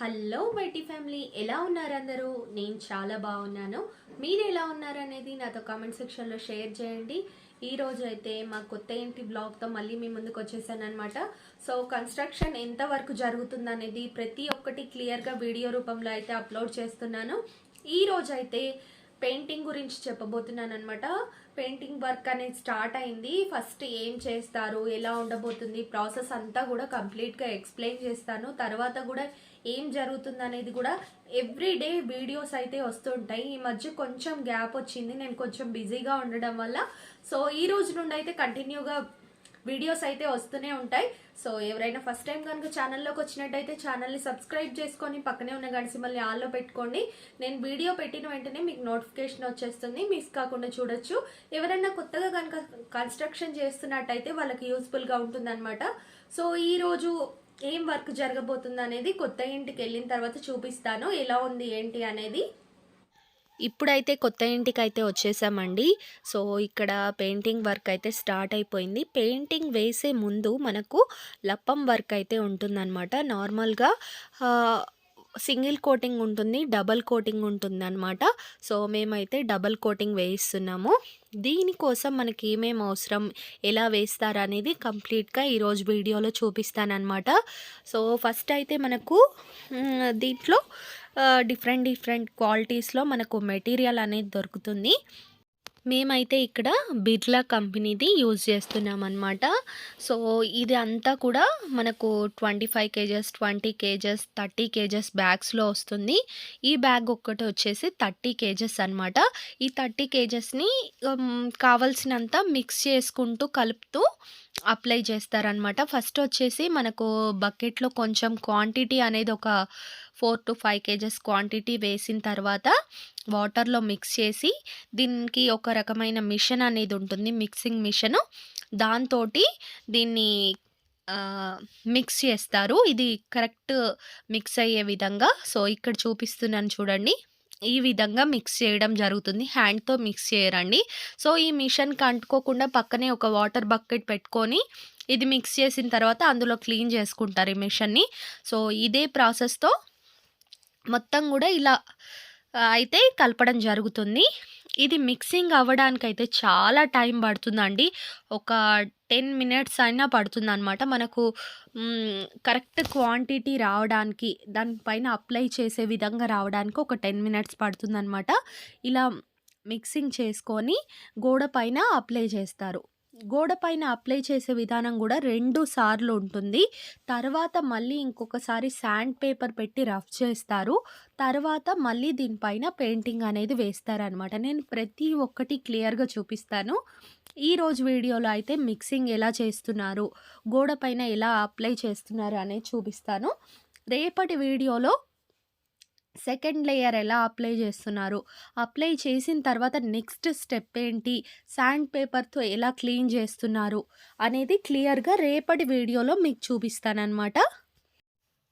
Hello baity family ఎలా ఉన్నారు అందరూ నేను చాలా బాగున్నాను. మీరు ఎలా ఉన్నారు అనేది నాతో కామెంట్ సెక్షన్లో షేర్ చేయండి. ఈ రోజు అయితే మా కొత్త ఇంటి బ్లాగ్తో మళ్ళీ మీ ముందుకు వచ్చేసాను అనమాట సో కన్స్ట్రక్షన్ ఎంత వరకు జరుగుతుంది అనేది ప్రతి ఒక్కటి క్లియర్గా వీడియో రూపంలో అయితే అప్లోడ్ చేస్తున్నాను. ఈ రోజు అయితే పెయింటింగ్ గురించి చెప్పబోతున్నాను అనమాట పెయింటింగ్ వర్క్ అనేది స్టార్ట్ అయింది. ఫస్ట్ ఏం చేస్తారు ఎలా ఉండబోతుంది ప్రాసెస్ అంతా కూడా కంప్లీట్గా ఎక్స్ప్లెయిన్ చేస్తాను. తర్వాత కూడా ఏం జరుగుతుంది అనేది కూడా ఎవ్రీ డే వీడియోస్ అయితే వస్తుంటాయి. ఈ మధ్య కొంచెం గ్యాప్ వచ్చింది. నేను కొంచెం బిజీగా ఉండడం వల్ల. సో ఈ రోజు నుండి అయితే కంటిన్యూగా వీడియోస్ అయితే వస్తూనే ఉంటాయి. సో ఎవరైనా ఫస్ట్ టైం కనుక ఛానల్లోకి వచ్చినట్టయితే ఛానల్ని సబ్స్క్రైబ్ చేసుకొని పక్కనే ఉన్న గడిసి మళ్ళీ ఆల్లో పెట్టుకోండి. నేను వీడియో పెట్టిన వెంటనే మీకు నోటిఫికేషన్ వచ్చేస్తుంది. మిస్ కాకుండా చూడొచ్చు. ఎవరైనా కొత్తగా కనుక కన్స్ట్రక్షన్ చేస్తున్నట్టయితే వాళ్ళకి యూస్ఫుల్గా ఉంటుందన్నమాట. సో ఈరోజు ఏం వర్క్ జరగబోతుంది అనేది కొత్త ఇంటికి వెళ్ళిన తర్వాత చూపిస్తాను. ఎలా ఉంది ఏంటి అనేది. ఇప్పుడైతే కొత్త ఇంటికి అయితే వచ్చేసామండి. సో ఇక్కడ పెయింటింగ్ వర్క్ అయితే స్టార్ట్ అయిపోయింది. పెయింటింగ్ వేసే ముందు మనకు లప్పం వర్క్ అయితే ఉంటుందన్నమాట. నార్మల్గా సింగిల్ కోటింగ్ ఉంటుంది డబల్ కోటింగ్ ఉంటుంది అనమాట సో మేమైతే డబల్ కోటింగ్ వేయిస్తున్నాము. దీనికోసం మనకి ఏమేమి అవసరం ఎలా వేస్తారు అనేది కంప్లీట్గా ఈరోజు వీడియోలో చూపిస్తానమాట సో ఫస్ట్ అయితే మనకు దీంట్లో డిఫరెంట్ డిఫరెంట్ క్వాలిటీస్లో మనకు మెటీరియల్ అనేది దొరుకుతుంది. మేమైతే ఇక్కడ బిర్లా కంపెనీది యూజ్ చేస్తున్నాం అనమాట సో ఇది అంతా కూడా మనకు twenty five KGs twenty KGs thirty KGs బ్యాగ్స్లో వస్తుంది. ఈ బ్యాగ్ ఒక్కటి వచ్చేసి థర్టీ కేజెస్ అనమాట ఈ థర్టీ కేజెస్ని కావలసినంత మిక్స్ చేసుకుంటూ కలుపుతూ అప్లై చేస్తారనమాట. ఫస్ట్ వచ్చేసి మనకు బకెట్లో కొంచెం క్వాంటిటీ అనేది ఒక four to five KGs quantity వేసిన తర్వాత వాటర్లో మిక్స్ చేసి దీనికి ఒక రకమైన మిషన్ అనేది ఉంటుంది. Mixing machine. దాంతో దీన్ని మిక్స్ చేస్తారు. ఇది కరెక్ట్ మిక్స్ అయ్యే విధంగా. సో ఇక్కడ చూపిస్తున్నాను చూడండి. ఈ విధంగా మిక్స్ చేయడం జరుగుతుంది. హ్యాండ్తో మిక్స్ చేయరండి. సో ఈ మిషన్కి అంటుకోకుండా పక్కనే ఒక వాటర్ బకెట్ పెట్టుకొని ఇది మిక్స్ చేసిన తర్వాత అందులో క్లీన్ చేసుకుంటారు ఈ మిషన్ని. సో ఇదే ప్రాసెస్తో మొత్తం కూడా ఇలా అయితే కలపడం జరుగుతుంది. ఇది మిక్సింగ్ అవ్వడానికైతే చాలా టైం పడుతుందండి. ఒక టెన్ మినిట్స్ అయినా పడుతుంది అనమాట మనకు కరెక్ట్ క్వాంటిటీ రావడానికి దానిపైన అప్లై చేసే విధంగా రావడానికి ఒక టెన్ మినిట్స్ పడుతుందన్నమాట. ఇలా మిక్సింగ్ చేసుకొని గోడ పైన అప్లై చేస్తారు. గోడ పైన అప్లై చేసే విధానం కూడా రెండు సార్లు ఉంటుంది. తర్వాత మళ్ళీ ఇంకొకసారి శాండ్ పేపర్ పెట్టి రఫ్ చేస్తారు. తర్వాత మళ్ళీ దీనిపైన పెయింటింగ్ అనేది వేస్తారనమాట నేను ప్రతి ఒక్కటి క్లియర్గా చూపిస్తాను. ఈరోజు వీడియోలో అయితే మిక్సింగ్ ఎలా చేస్తున్నారు గోడ పైన ఎలా అప్లై చేస్తున్నారు అనేది చూపిస్తాను. రేపటి వీడియోలో సెకండ్ లేయర్ ఎలా అప్లై చేస్తున్నారు? అప్లై చేసిన తర్వాత నెక్స్ట్ స్టెప్ ఏంటి? శాండ్ పేపర్తో ఎలా క్లీన్ చేస్తున్నారు? అనేది క్లియర్గా రేపటి వీడియోలో మీకు చూపిస్తానన్నమాట.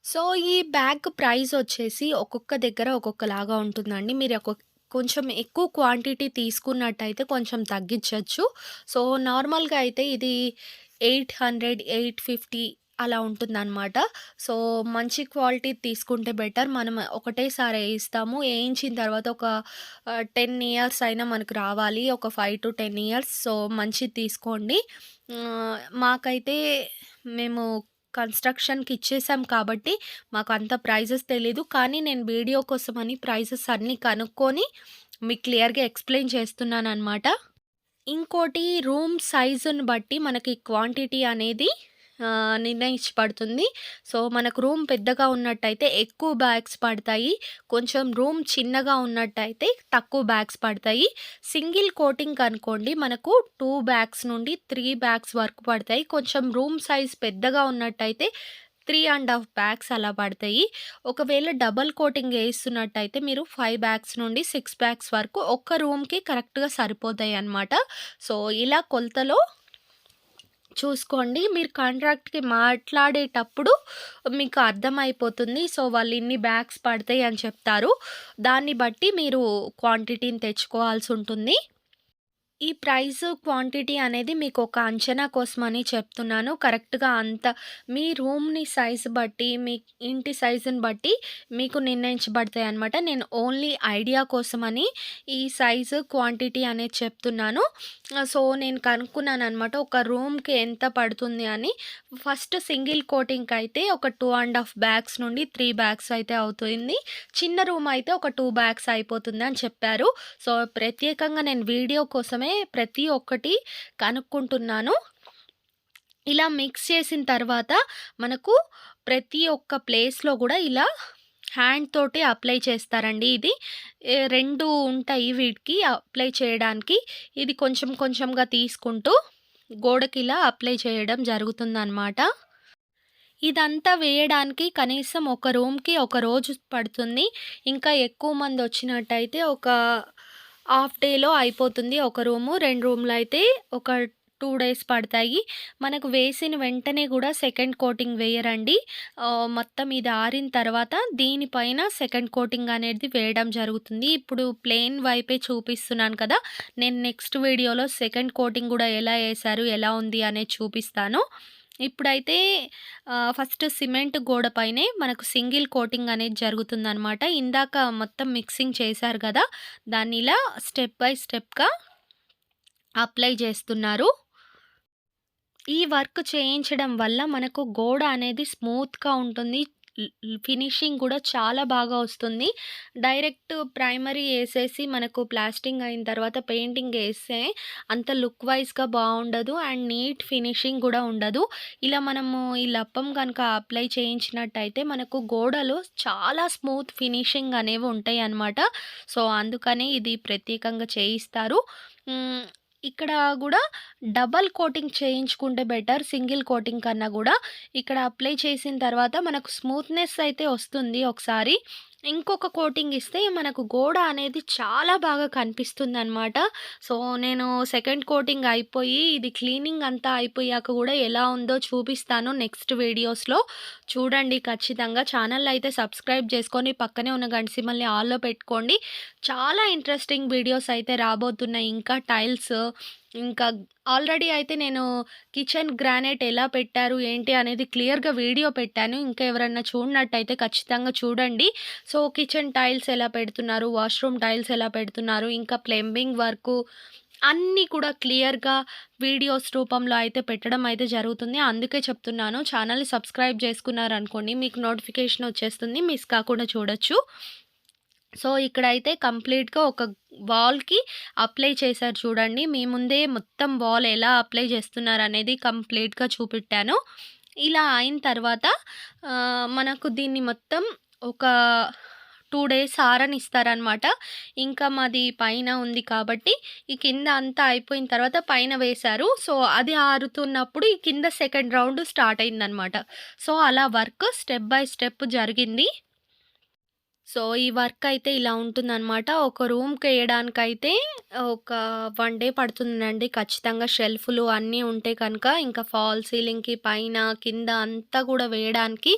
సో ఈ బ్యాగ్ ప్రైస్ వచ్చేసి ఒక్కొక్క దగ్గర ఒక్కొక్కలాగా ఉంటుందండి. మీరు ఒక్కొక్క కొంచెం ఎక్కువ క్వాంటిటీ తీసుకున్నట్టయితే కొంచెం తగ్గించవచ్చు సో నార్మల్గా అయితే ఇది ఎయిట్ హండ్రెడ్ ఎయిట్ ఫిఫ్టీ అలా ఉంటుందన్నమాట. సో మంచి క్వాలిటీ తీసుకుంటే బెటర్. మనం ఒకటేసారి వేయిస్తాము. వేయించిన తర్వాత ఒక టెన్ ఇయర్స్ అయినా మనకు రావాలి. ఒక five to ten years. So మంచిది తీసుకోండి. మాకైతే మేము కన్స్ట్రక్షన్కి ఇచ్చేసాం కాబట్టి మాకు అంత ప్రైజెస్ తెలీదు. కానీ నేను వీడియో కోసమని ప్రైజెస్ అన్నీ కనుక్కొని మీకు క్లియర్గా ఎక్స్ప్లెయిన్ చేస్తున్నాను అనమాట ఇంకోటి రూమ్ సైజుని బట్టి మనకి క్వాంటిటీ అనేది నిర్ణయించబడుతుంది. సో మనకు రూమ్ పెద్దగా ఉన్నట్టయితే ఎక్కువ బ్యాగ్స్ పడతాయి. కొంచెం రూమ్ చిన్నగా ఉన్నట్టయితే తక్కువ బ్యాగ్స్ పడతాయి. సింగిల్ కోటింగ్ అనుకోండి మనకు టూ బ్యాగ్స్ నుండి త్రీ బ్యాగ్స్ వరకు పడతాయి. కొంచెం రూమ్ సైజ్ పెద్దగా ఉన్నట్టయితే త్రీ అండ్ హాఫ్ బ్యాగ్స్ అలా పడతాయి. ఒకవేళ డబల్ కోటింగ్ వేస్తున్నట్టయితే మీరు ఫైవ్ బ్యాగ్స్ నుండి సిక్స్ బ్యాగ్స్ వరకు ఒక్క రూమ్కి కరెక్ట్గా సరిపోతాయి అన్నమాట. సో ఇలా కొలతలో చూసుకోండి. మీరు కాంట్రాక్ట్కి మాట్లాడేటప్పుడు మీకు అర్థమైపోతుంది. సో వాళ్ళు ఇన్ని బ్యాగ్స్ పడతాయి అని చెప్తారు. దాన్ని బట్టి మీరు క్వాంటిటీని తెచ్చుకోవాల్సి ఉంటుంది. ఈ ప్రైస్, క్వాంటిటీ అనేది మీకు ఒక అంచనా కోసమని చెప్తున్నాను. కరెక్ట్‌గా అంత మీ రూమ్‌ని సైజ్ బట్టి, మీ ఇంటి సైజుని బట్టి మీకు నిర్ణయించబడతాయి అనమాట నేను ఓన్లీ ఐడియా కోసమని ఈ సైజు, క్వాంటిటీ అనేది చెప్తున్నాను. సో, నేను కనుక్కున్నాను అనమాట ఒక రూమ్‌కి ఎంత పడుతుంది అని. ఫస్ట్ సింగిల్ కోటింగ్కి అయితే ఒక టూ అండ్ హాఫ్ బ్యాగ్స్ నుండి త్రీ బ్యాగ్స్ అయితే అవుతుంది. చిన్న రూమ్ అయితే ఒక టూ బ్యాగ్స్ అయిపోతుందని చెప్పారు. సో, ప్రత్యేకంగా నేను వీడియో కోసమే ప్రతి ఒక్కటి కనుక్కుంటున్నాను. ఇలా మిక్స్ చేసిన తర్వాత మనకు ప్రతి ఒక్క ప్లేస్‌లో కూడా ఇలా హ్యాండ్ తోటి అప్లై చేస్తారండి. ఇది రెండు ఉంటాయి వీటికి అప్లై చేయడానికి. ఇది కొంచెం కొంచెంగా తీసుకుంటూ గోడకి ఇలా అప్లై చేయడం జరుగుతుందనమాట. ఇదంతా వేయడానికి కనీసం ఒక రూమ్‌కి ఒక రోజు పడుతుంది. ఇంకా ఎక్కువ మంది వచ్చినట్టయితే ఒక హాఫ్ డేలో అయిపోతుంది ఒక రూము. రెండు రూమ్లు అయితే ఒక టూ డేస్ పడతాయి. మనకు వేసిన వెంటనే కూడా సెకండ్ కోటింగ్ వేయరండి. మొత్తం ఇది ఆరిన తర్వాత దీనిపైన సెకండ్ కోటింగ్ అనేది వేయడం జరుగుతుంది. ఇప్పుడు ప్లెయిన్ వైపే చూపిస్తున్నాను కదా! నేను నెక్స్ట్ వీడియోలో సెకండ్ కోటింగ్ కూడా ఎలా వేశారు ఎలా ఉంది అనేది చూపిస్తాను. ఇప్పుడైతే ఫస్ట్ సిమెంట్ గోడపైనే మనకు సింగిల్ కోటింగ్ అనేది జరుగుతుందనమాట. ఇందాక మొత్తం మిక్సింగ్ చేశారు కదా దాన్ని ఇలా స్టెప్ బై స్టెప్‌గా అప్లై చేస్తున్నారు. ఈ వర్క్ చేయించడం వల్ల మనకు గోడ అనేది స్మూత్‌గా ఉంటుంది. ఫినిషింగ్ కూడా చాలా బాగా వస్తుంది. డైరెక్ట్ ప్రైమరీ వేసేసి మనకు ప్లాస్టింగ్ అయిన తర్వాత పెయింటింగ్ వేస్తే అంత లుక్ వైజ్గా బాగుండదు అండ్ నీట్ ఫినిషింగ్ కూడా ఉండదు. ఇలా మనము ఈ లప్పం కనుక అప్లై చేయించినట్టయితే మనకు గోడలు చాలా స్మూత్ ఫినిషింగ్ అనేవి ఉంటాయి అన్నమాట సో, అందుకని ఇది ప్రత్యేకంగా చేయిస్తారు. ఇక్కడ కూడా డబల్ కోటింగ్ చేయించుకుంటే బెటర్. సింగిల్ కోటింగ్ కన్నా కూడా ఇక్కడ అప్లై చేసిన తర్వాత మనకు స్మూత్‌నెస్ అయితే వస్తుంది ఒకసారి. ఇంకొక కోటింగ్ ఇస్తే మనకు గోడ అనేది చాలా బాగా కనిపిస్తుందనమాట. సో, నేను సెకండ్ కోటింగ్ అయిపోయి ఇది క్లీనింగ్ అంతా అయిపోయాక కూడా ఎలా ఉందో చూపిస్తాను నెక్స్ట్ వీడియోస్‌లో. చూడండి ఖచ్చితంగా. ఛానెల్ అయితే సబ్స్క్రైబ్ చేసుకొని పక్కనే ఉన్న గంట సింబల్‌ని ఆల్‌లో పెట్టుకోండి. చాలా ఇంట్రెస్టింగ్ వీడియోస్ అయితే రాబోతున్నాయి. ఇంకా టైల్స్ ఇంకా ఆల్రెడీ అయితే నేను కిచెన్ గ్రానైట్ ఎలా పెట్టారు, ఏంటి అనేది క్లియర్‌గా వీడియో పెట్టాను. ఇంకా ఎవరన్నా చూడనట్టయితే ఖచ్చితంగా చూడండి. సో, కిచెన్ టైల్స్ ఎలా పెడుతున్నారు, వాష్‌రూమ్ టైల్స్ ఎలా పెడుతున్నారు, ఇంకా ప్లంబింగ్ వర్కు అన్నీ కూడా క్లియర్‌గా వీడియోస్ రూపంలో అయితే పెట్టడం అయితే జరుగుతుంది. అందుకే చెప్తున్నాను. ఛానల్ని సబ్స్క్రైబ్ చేసుకున్నారనుకోండి మీకు నోటిఫికేషన్ వచ్చేస్తుంది. మిస్ కాకుండా చూడొచ్చు. సో, ఇక్కడైతే కంప్లీట్‌గా ఒక వాల్‌కి అప్లై చేశారు చూడండి. మీ ముందే మొత్తం వాల్ ఎలా అప్లై చేస్తున్నారు అనేది కంప్లీట్‌గా చూపెట్టాను. ఇలా అయిన తర్వాత మనకు దీన్ని మొత్తం ఒక టూ డేస్ ఆరనిస్తారనమాట. ఇంకా మాది పైన ఉంది కాబట్టి ఈ కింద అంతా అయిపోయిన తర్వాత పైన వేశారు. సో, అది ఆరుతున్నప్పుడు ఈ కింద సెకండ్ రౌండ్ స్టార్ట్ అయిందనమాట. సో, అలా వర్క్ స్టెప్ బై స్టెప్ జరిగింది. సో, ఈ వర్క్ అయితే ఇలా ఉంటుందనమాట. ఒక రూమ్‌కేయడానికైతే ఒక వన్ డే పడుతుందండి ఖచ్చితంగా. షెల్ఫ్‌లు అన్నీ ఉంటే కనుక ఇంకా ఫాల్ సీలింగ్‌కి పైన, కింద అంతా కూడా వేయడానికి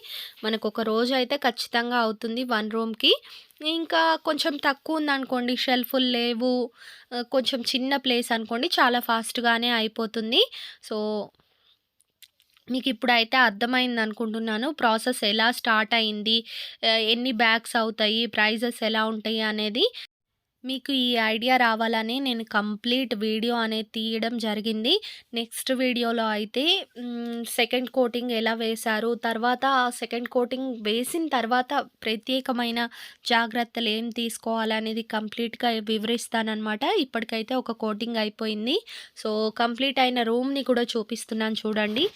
మనకొక అయితే ఖచ్చితంగా అవుతుంది వన్ రూమ్‌కి. ఇంకా కొంచెం తక్కువుందనుకోండి షెల్ఫ్‌లు లేవు, కొంచెం చిన్న ప్లేస్ అనుకోండి చాలా ఫాస్ట్‌గానే అయిపోతుంది. సో మీకు ఇప్పుడైతే అర్థమైంది అనుకుంటున్నాను ప్రాసెస్ ఎలా స్టార్ట్ అయింది, ఎన్ని బ్యాగ్స్ అవుతాయి, ప్రైజెస్ ఎలా ఉంటాయి అనేది. మీకు ఈ ఐడియా రావాలని నేను కంప్లీట్ వీడియో అనేది తీయడం జరిగింది. నెక్స్ట్ వీడియోలో అయితే సెకండ్ కోటింగ్ ఎలా వేశారు, తర్వాత సెకండ్ కోటింగ్ వేసిన తర్వాత ప్రత్యేకమైన జాగ్రత్తలు ఏం తీసుకోవాలనేది కంప్లీట్‌గా వివరిస్తానమాట ఇప్పటికైతే ఒక కోటింగ్ అయిపోయింది. సో, కంప్లీట్ అయిన రూమ్‌ని కూడా చూపిస్తున్నాను చూడండి.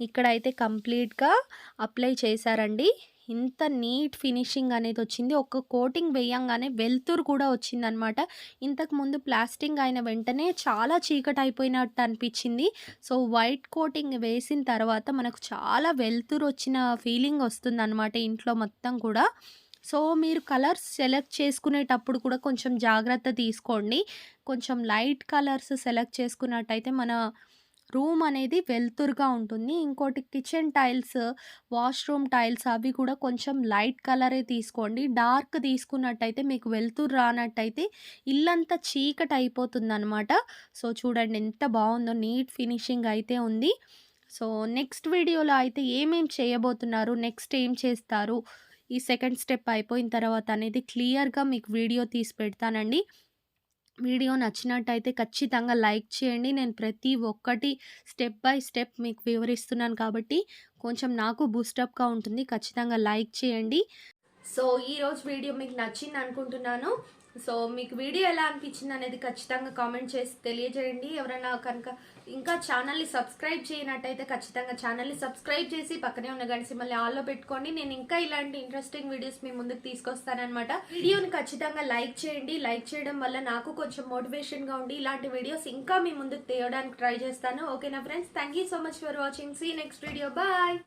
ఇక్కడైతే కంప్లీట్‌గా అప్లై చేశారండి. ఇంత నీట్ ఫినిషింగ్ అనేది వచ్చింది. ఒక కోటింగ్ వేయంగానే వెలుతురు కూడా వచ్చిందనమాట. ఇంతకుముందు ప్లాస్టింగ్ అయిన వెంటనే చాలా చీకటయిపోయినట్టు అనిపించింది సో, వైట్ కోటింగ్ వేసిన తర్వాత మనకు చాలా వెలుతురు వచ్చిన ఫీలింగ్ వస్తుందన్నమాట ఇంట్లో మొత్తం కూడా. సో, మీరు కలర్స్ సెలెక్ట్ చేసుకునేటప్పుడు కూడా కొంచెం జాగ్రత్త తీసుకోండి. కొంచెం లైట్ కలర్స్ సెలెక్ట్ చేసుకున్నట్టయితే మన రూమ్ అనేది వెలుతురుగా ఉంటుంది. ఇంకోటి కిచెన్ టైల్స్, వాష్‌రూమ్ టైల్స్ అవి కూడా కొంచెం లైట్ కలరే తీసుకోండి. డార్క్ తీసుకున్నట్టయితే మీకు వెలుతురు రానట్టయితే ఇల్లంతా చీకటి అయిపోతుందనమాట. సో, చూడండి ఎంత బాగుందో నీట్ ఫినిషింగ్ అయితే ఉంది. సో, నెక్స్ట్ వీడియోలో అయితే ఏమేం చేయబోతున్నారు? నెక్స్ట్ ఏం చేస్తారు? ఈ సెకండ్ స్టెప్ అయిపోయిన తర్వాత అనేది క్లియర్‌గా మీకు వీడియో తీసి పెడతానండి. వీడియో నచ్చినట్టయితే ఖచ్చితంగా లైక్ చేయండి. నేను ప్రతి ఒక్కటి స్టెప్ బై స్టెప్ మీకు వివరిస్తున్నాను కాబట్టి కొంచెం నాకు బూస్టప్‌గా ఉంటుంది. ఖచ్చితంగా లైక్ చేయండి. సో, ఈరోజు వీడియో మీకు నచ్చింది అనుకుంటున్నాను. సో, మీకు వీడియో ఎలా అనిపించింది అనేది ఖచ్చితంగా కామెంట్ చేసి తెలియజేయండి. ఎవరైనా కనుక ఇంకా ఛానల్‌ని సబ్స్క్రైబ్ చేయనట్టయితే ఖచ్చితంగా ఛానల్‌ని సబ్స్క్రైబ్ చేసి పక్కనే ఉన్న గడిసి మళ్ళీ ఆల్‌లో పెట్టుకోండి. నేను ఇంకా ఇలాంటి ఇంట్రెస్టింగ్ వీడియోస్ మీ ముందుకు తీసుకొస్తానమాట వీడియోని ఖచ్చితంగా లైక్ చేయండి. లైక్ చేయడం వల్ల నాకు కొంచెం మోటివేషన్‌గా ఉండి ఇలాంటి వీడియోస్ ఇంకా మీ ముందుకు తీయడానికి ట్రై చేస్తాను. ఓకేనా friends? Thank you so much for watching. See next video. Bye.